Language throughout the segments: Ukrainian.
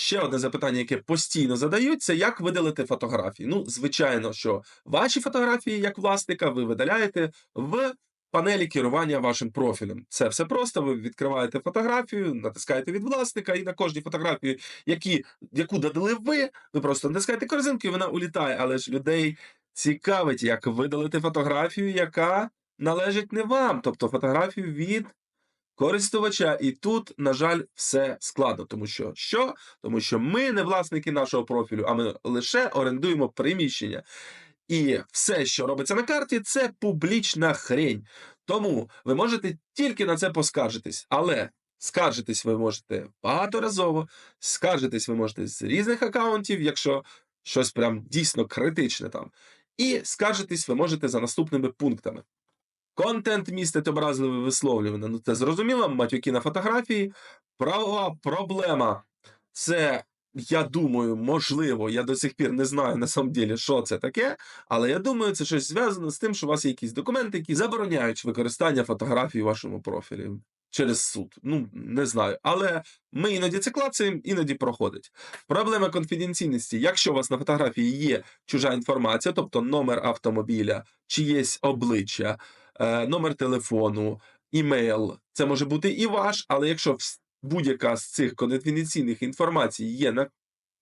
ще одне запитання, яке постійно задають, це як видалити фотографії. Ну, звичайно, що ваші фотографії, як власника, ви видаляєте в панелі керування вашим профілем. Це все просто. Ви відкриваєте фотографію, натискаєте від власника, і на кожній фотографії, які, яку додали ви, ви просто натискаєте корзинку, і вона улітає. Але ж людей цікавить, як видалити фотографію, яка належить не вам, тобто фотографію від користувача. І тут, на жаль, все складно. Тому що що? Тому що ми не власники нашого профілю, а ми лише орендуємо приміщення. І все, що робиться на карті, це публічна хрень. Тому ви можете тільки на це поскаржитись. Але скаржитись ви можете багаторазово, скаржитись ви можете з різних акаунтів, якщо щось прям дійсно критичне там. І скаржитись ви можете за наступними пунктами. Контент містить образливе висловлювання. Ну, це зрозуміло, матюки на фотографії. Правова проблема. Це, я думаю, можливо, я до сих пір не знаю на самом ділі, що це таке, але я думаю, це щось зв'язано з тим, що у вас є якісь документи, які забороняють використання фотографій у вашому профілі через суд. Ну, не знаю. Але ми іноді це клацаємо, іноді проходить. Проблема конфіденційності. Якщо у вас на фотографії є чужа інформація, тобто номер автомобіля, чиєсь обличчя, номер телефону, імейл, це може бути і ваш, але якщо будь-яка з цих конфіденційних інформацій є на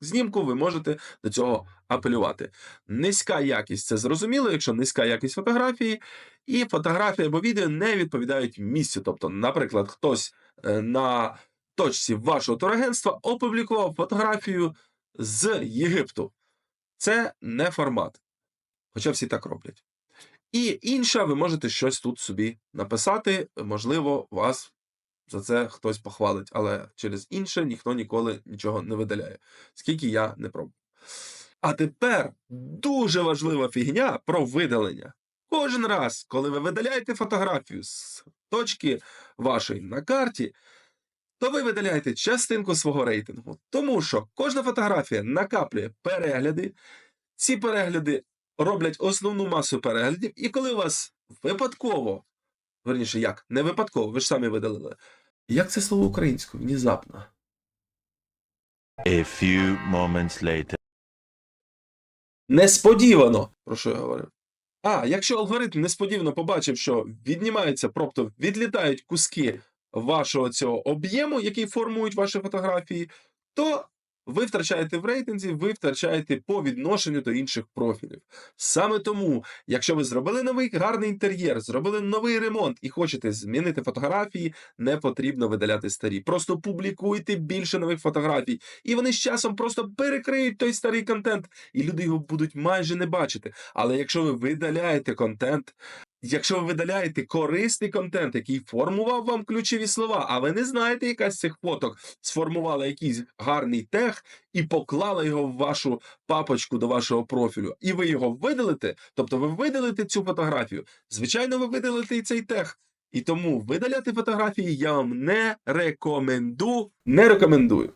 знімку, ви можете до цього апелювати. Низька якість це зрозуміло, якщо низька якість фотографії, і фотографії або відео не відповідають місцю. Тобто, наприклад, хтось е, на точці вашого турагентства опублікував фотографію з Єгипту. Це не формат. Хоча всі так роблять. І інша, ви можете щось тут собі написати. Можливо, вас за це хтось похвалить, але через інше ніхто ніколи нічого не видаляє, скільки я не пробував. А тепер дуже важлива фігня про видалення. Кожен раз, коли ви видаляєте фотографію з точки вашої на карті, то ви видаляєте частинку свого рейтингу. Тому що кожна фотографія накаплює перегляди, ці перегляди роблять основну масу переглядів, і коли у вас випадково, верніше, як, не випадково, ви ж самі видалили. Як це слово українською? Внезапно. A few moments later. Несподівано, про що я говорив. А, якщо алгоритм несподівано побачив, що віднімаються, тобто відлітають куски вашого цього об'єму, який формують ваші фотографії, то ви втрачаєте в рейтинзі, ви втрачаєте по відношенню до інших профілів. Саме тому, якщо ви зробили новий гарний інтер'єр, зробили новий ремонт і хочете змінити фотографії, не потрібно видаляти старі. Просто публікуйте більше нових фотографій, і вони з часом просто перекриють той старий контент, і люди його будуть майже не бачити. Але якщо ви видаляєте контент, якщо ви видаляєте корисний контент, який формував вам ключові слова, а ви не знаєте, яка з цих фоток сформувала якийсь гарний тег і поклала його в вашу папочку до вашого профілю, і ви його видалите, тобто ви видалите цю фотографію, звичайно, ви видалите і цей тег. І тому видаляти фотографії я вам не рекомендую. Не рекомендую.